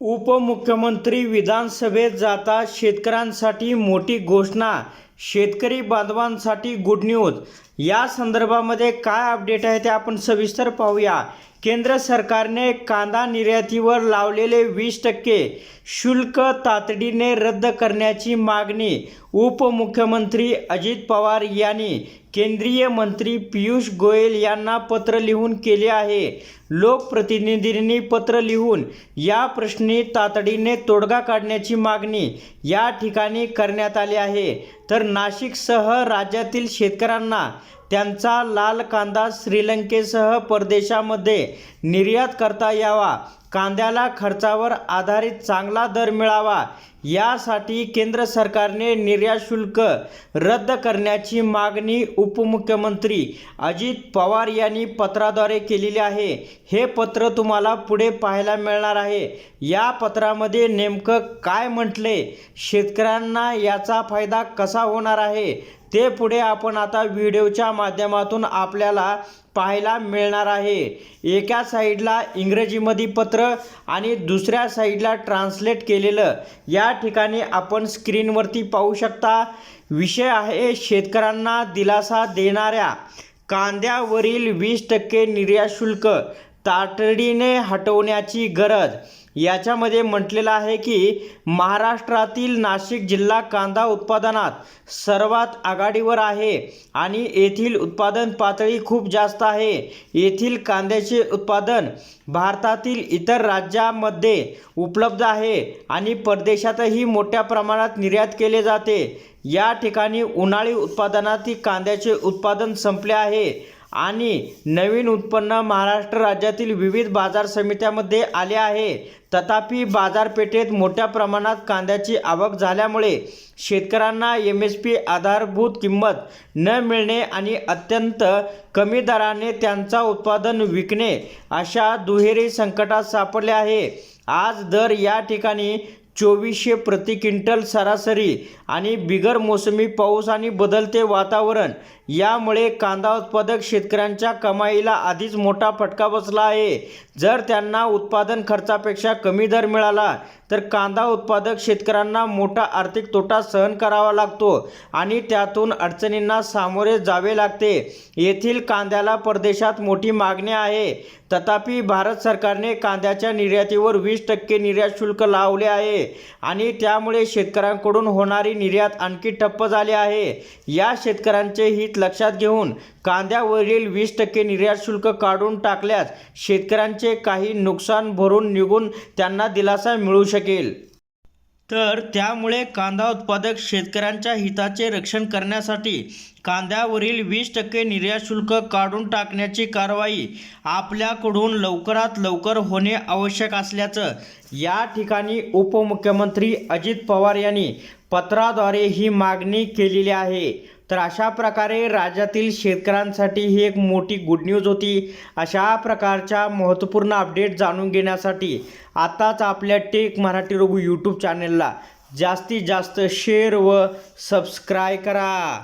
उपमुख्यमंत्री विधानसभेत जाता शेतकऱ्यांसाठी मोठी घोषणा शेतकरी बांधवांसाठी गुड न्यूज या संदर्भामध्ये काय अपडेट आहे ते आपण सविस्तर पाहूया. केंद्र सरकारने कांदा निर्यातीवर लावलेले वीस टक्के शुल्क तातडीने रद्द करण्याची मागणी उपमुख्यमंत्री अजित पवार यांनी केंद्रीय मंत्री पियुष गोयल यांना पत्र लिहून केले आहे. लोकप्रतिनिधींनी पत्र लिहून या प्रश्नी तातडीने तोडगा काढण्याची मागणी या ठिकाणी करण्यात आली आहे. तर नाशिकसह राज्यातील शेतकऱ्यांना त्यांचा लाल कांदा श्रीलंकेसह परदेशामध्ये निर्यात करता यावा. कांद्याला खर्चावर आधारित चांगला दर मिळावा. यासाठी केंद्र सरकारने निर्यात शुल्क रद्द करण्याची मागणी उपमुख्यमंत्री अजित पवार यांनी पत्राद्वारे केलेली आहे. हे पत्र तुम्हाला पुढे पाहायला मिळणार आहे. या पत्रामध्ये नेमकं काय म्हटले? शेतकऱ्यांना याचा फायदा कसा होणार आहे? ते पुढे आपण आता व्हिडिओच्या माध्यमातून आपल्याला पाहायला मिळणार आहे. एका साईडला इंग्रजीमध्ये पत्र आणि दुसऱ्या साईडला ट्रान्सलेट केलेलं. या ठिकाणी आपण स्क्रीनवरती पाहू शकता विषय आहे शेतकऱ्यांना दिलासा देणाऱ्या. कांद्यावरील वीस टक्के निर्यात शुल्क. तातडीने हटवण्याची गरज. याच्यामध्ये म्हटलेलं आहे की महाराष्ट्रातील नाशिक जिल्हा कांदा उत्पादनात सर्वात आघाडीवर आहे आणि येथील उत्पादन पातळी खूप जास्त आहे. येथील कांद्याचे उत्पादन भारतातील इतर राज्यामध्ये उपलब्ध आहे आणि परदेशातही मोठ्या प्रमाणात निर्यात केले जाते. या ठिकाणी उन्हाळी उत्पादनातील कांद्याचे उत्पादन संपले आहे. आणि नवीन उत्पन्न महाराष्ट्र राज्यातील विविध बाजार समित्यामध्ये आले आहे. तथापि बाजारपेठेत मोठ्या प्रमाणात कांद्याची आवक झाल्यामुळे शेतकऱ्यांना एम एस पी आधारभूत किंमत न मिळणे आणि अत्यंत कमी दराने त्यांचा उत्पादन विकणे अशा दुहेरी संकटात सापडले आहे. आज दर या ठिकाणी चोवीसशे प्रति क्विंटल सरासरी आणि बिगर मोसमी पाऊस आणि बदलते वातावरण. यामुळे कांदा उत्पादक शेतकऱ्यांच्या कमाईला आधीच मोठा फटका बसला आहे. जर त्यांना उत्पादन खर्चापेक्षा कमी दर मिळाला तर कांदा उत्पादक शेतकऱ्यांना मोठा आर्थिक तोटा सहन करावा लागतो आणि त्यातून अडचणींना सामोरे जावे लागते. येथील कांद्याला परदेशात मोठी मागणी आहे. तथापि भारत सरकारने कांद्याच्या निर्यातीवर वीस टक्के निर्यात शुल्क लावले आहे. आणि त्यामुळे शेतकऱ्यांकडून होणारी निर्यात आणखी ठप्प झाली आहे. या शेतकऱ्यांचे हित लक्षात घेऊन कांद्यावरील वीस टक्के निर्यात शुल्क काढून टाकल्यास शेतकऱ्यांचे काही नुकसान भरून निघून त्यांना दिलासा मिळू शकेल. तर त्यामुळे कांदा उत्पादक शेतकऱ्यांच्या हिताचे रक्षण करण्यासाठी कांद्यावरील वीस टक्के निर्यात शुल्क काढून टाकण्याची कारवाई आपल्याकडून लवकरात लवकर होणे आवश्यक असल्याचं या ठिकाणी उपमुख्यमंत्री अजित पवार यांनी पत्राद्वारे ही मागणी केलेली आहे. तर अशा प्रकारे राज्यातील शेतकऱ्यांसाठी ही एक मोठी गुड न्यूज होती. अशा प्रकारच्या महत्त्वपूर्ण अपडेट जाणून घेण्यासाठी आताच आपल्या टेक मराठी रघु यूट्यूब चॅनलला जास्तीत जास्त शेअर व सबस्क्राय करा.